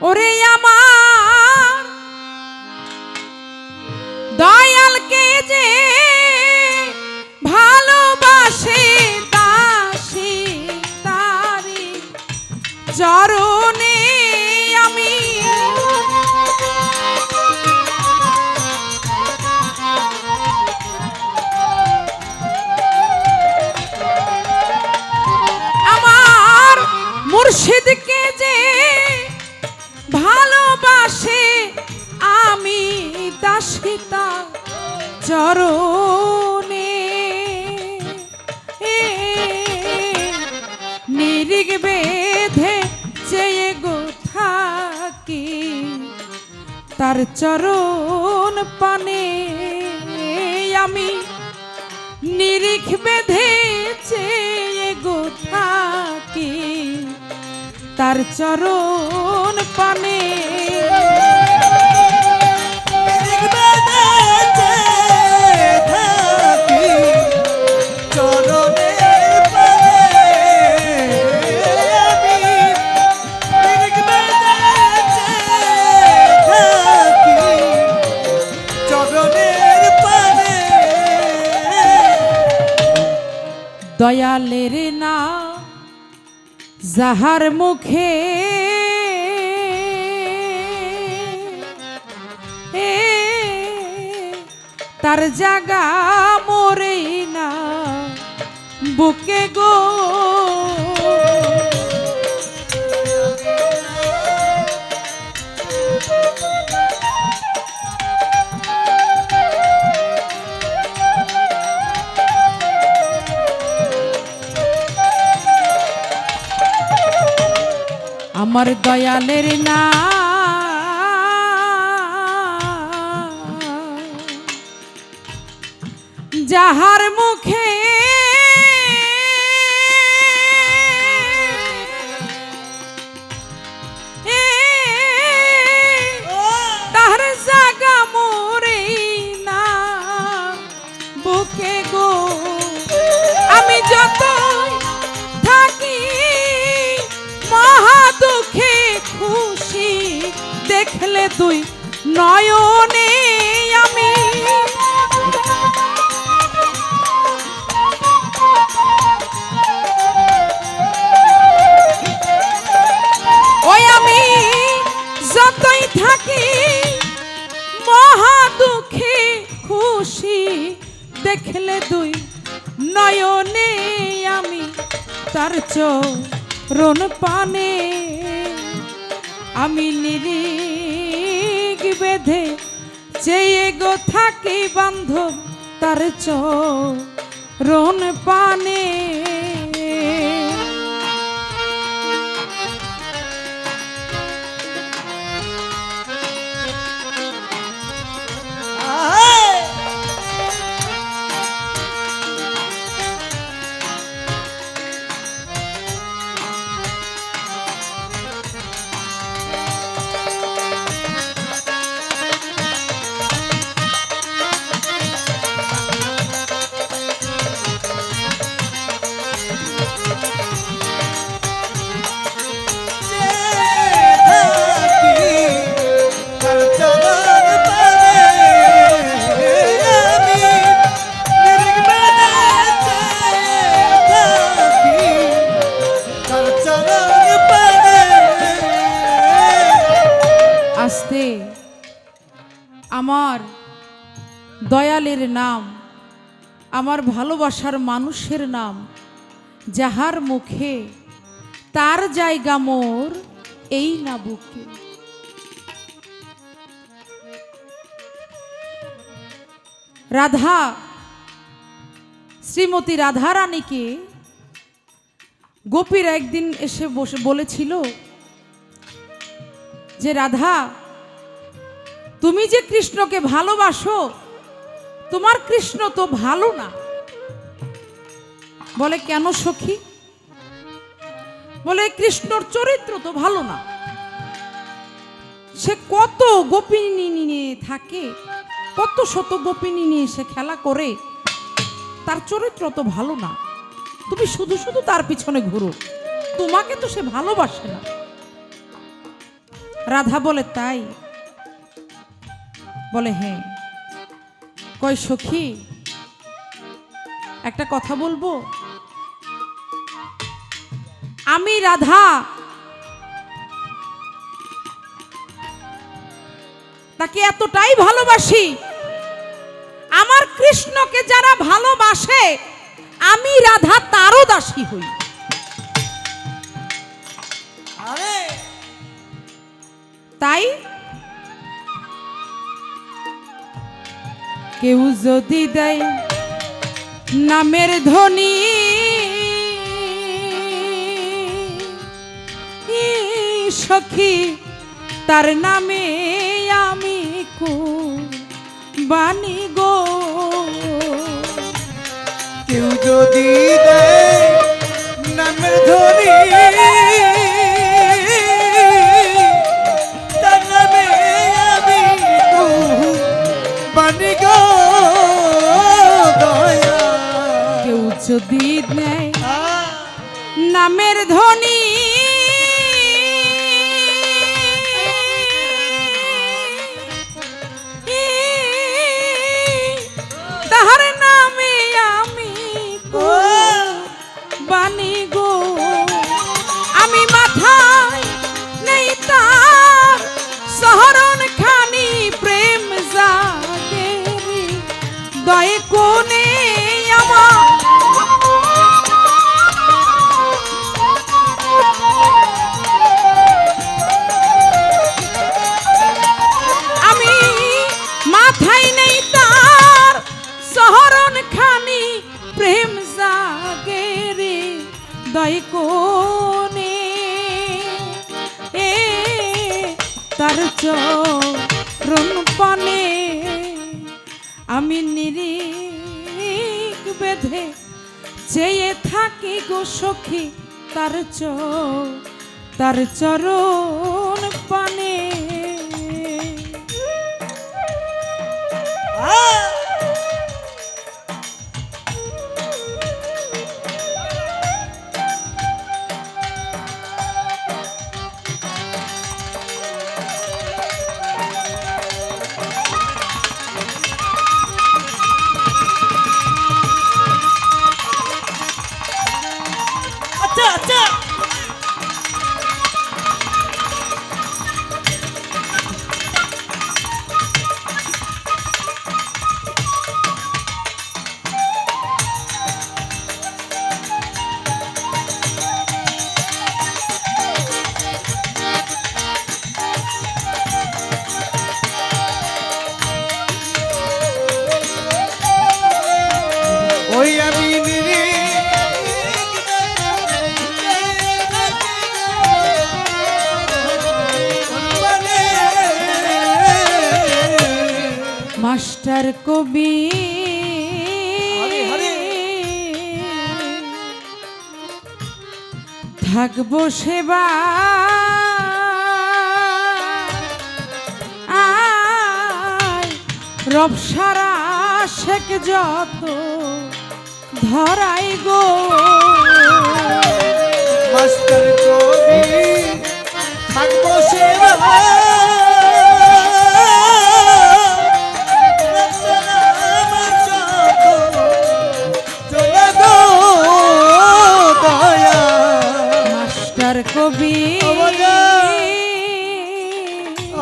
ওরে আমার। দয়ালকে যে ভালোবাসে দাসী তারি চরণে আমি। আমার মুর্শিদকে যে আমি দাসিতা চরণে। নিরিগ বেঁধে চেয়ে গো থাকি তার চরণ পানে। আমি নিরিখ বেঁধে চেয়ে গো থাকি তার চরণ পানে। দয়ালের না যাহার মুখে তার জাগা মরে না বুকে গো। আমার দয়ালের না। যাহার দেখলে দুই নয়নে আমি তার চরণ পানে। আমি নিরিগ বেঁধে চেয়ে গো থাকি বান্ধব তার চরণ পানে। আসতে আমার দয়ালের নাম, আমার ভালোবাসার মানুষের নাম, যাহার মুখে তার জায়গা মোর এই না বুকে। রাধা, শ্রীমতী রাধারানীকে গোপীর একদিন এসে বসে বলেছিল যে, রাধা তুমি যে কৃষ্ণকে ভালোবাসো, তোমার কৃষ্ণ তো ভালো না। বলে, কেন সখী? বলে, কৃষ্ণর চরিত্র তো ভালো না। সে কত গোপিনী নিয়ে থাকে, কত শত গোপিনী নিয়ে সে খেলা করে, তার চরিত্র তো ভালো না। তুমি শুধু শুধু তার পিছনে ঘুরো, তোমাকে তো সে ভালোবাসে না। রাধা বলে, তাই বলে হ্যাঁ। কয় সখী একটা কথা বলব? আমি রাধা। তাকে এতটাই ভালোবাসি। আমার কৃষ্ণকে যারা ভালোবাসে আমি রাধা তারও দাসী হই। তাই কেউ যদি দেয় নামের ধ্বনি সখী, তার নামে আমি কু বাণী গো। কেউ যদি দেয় নামের ধরি নামের ধ্বনি বেঁধে চেয়ে থাকি গো সখী তার চ তার চরণ পানে। আ- থাকব সেবা। রবসারা শেখ যত ধরাই গো। মাস্টার কবি থাকব সেবা।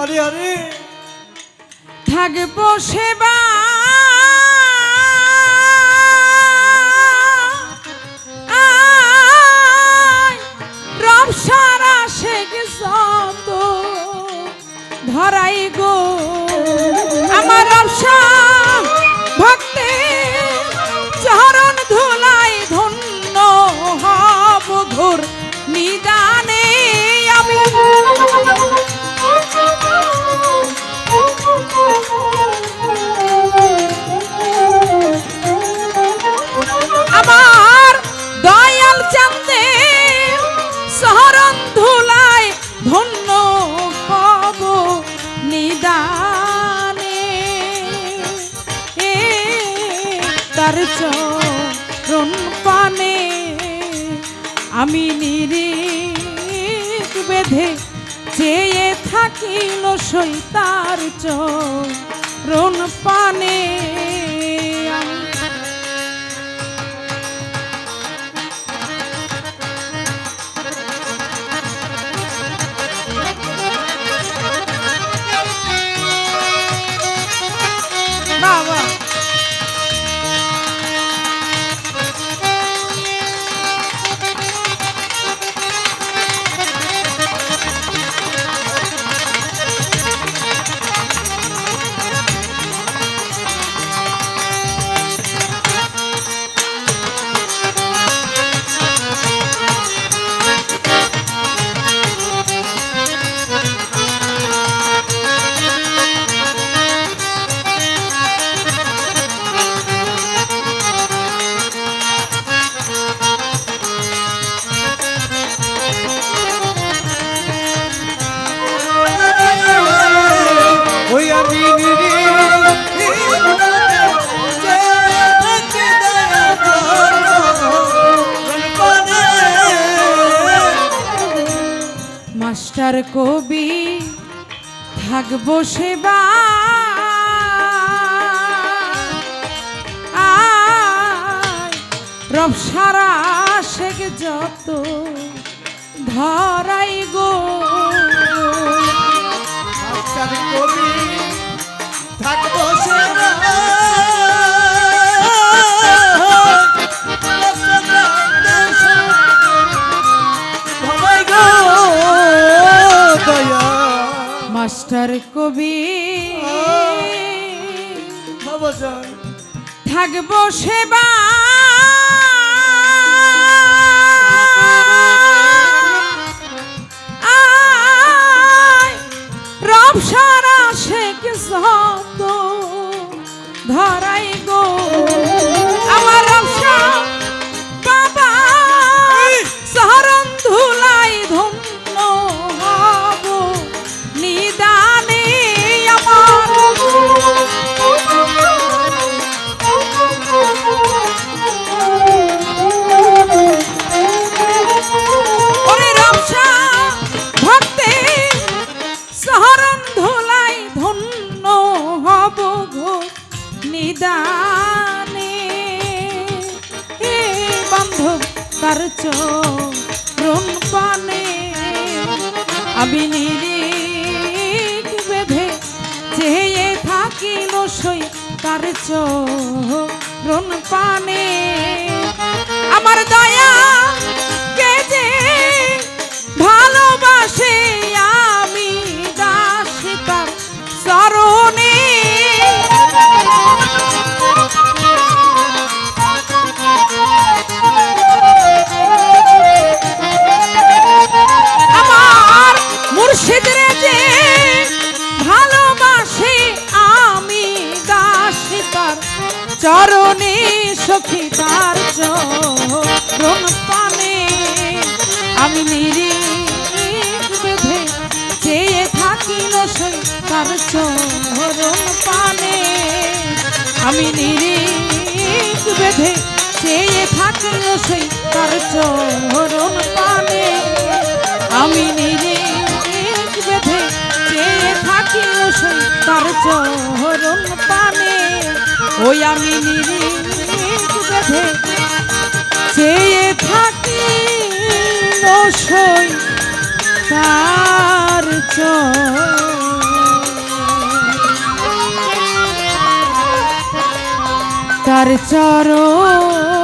আরে থাকব সেবা। রব সারা শেখ যত ধরাই গো চরণ পানে আমি নিরিক বেঁধে চেয়ে থাকিল সৈতার চরণ পানে। মাস্টার কবি থাকব সেবা। রব সারা শেখ যত ধরাই গো। কবি থাকব মাস্টার কবি। থাকব সেবা। আয়, চরণে সখী তার চরণ পানে। আমি নিরিখ বেঁধে চেয়ে থাকিল সই তার চরণ পানে। আমি নিরিখ বেঁধে চেয়ে থাকিল সই তার চরণ পানে। আমি নিরিখ বেঁধে চেয়ে থাকিল সই তার চরণ ওই আমি চেয়ে থাকি সই তার তার চরণ